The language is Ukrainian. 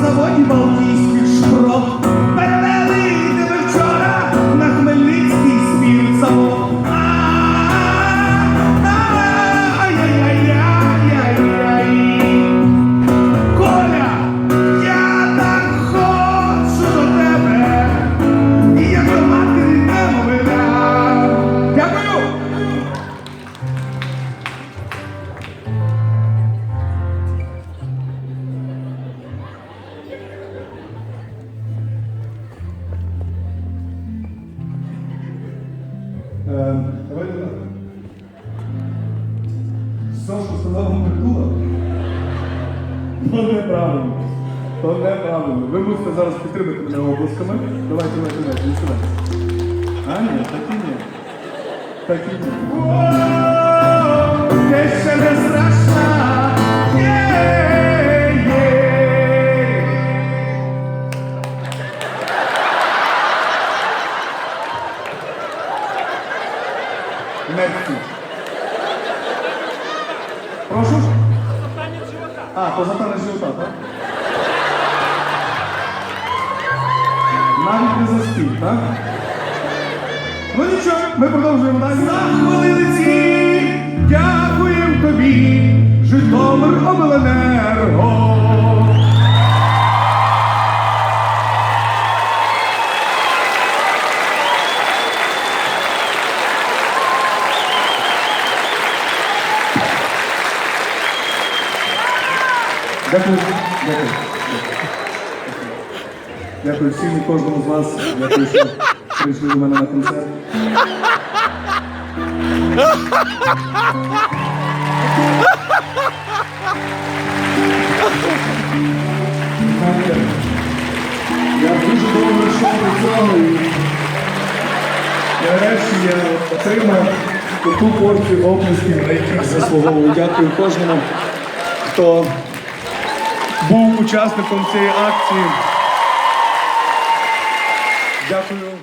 заводі Балтійських шпрот. Давайте так. Все, що сказав вам притула, то неправильно. То неправильно. Ви мусите зараз підтримати мене обласками. Давайте, давайте, давайте, сюди. А, ні, так і ні. Так і ні. Мерсі. Прошу? А, позатане живота, так? Навіть не заспів, так? Ну нічого, ми продовжуємо далі. За ці. Дякуємо тобі, Житомир Обленерго. Дякую. Дякую. Дякую всім і кожному з вас. Дякую, що прийшли до мене на концерт. Я дуже довго йшов до цього і нарешті я отримав ту порцію оплесків, на яких заслуговую. Дякую кожному, хто був учасником цієї акції. Дякую.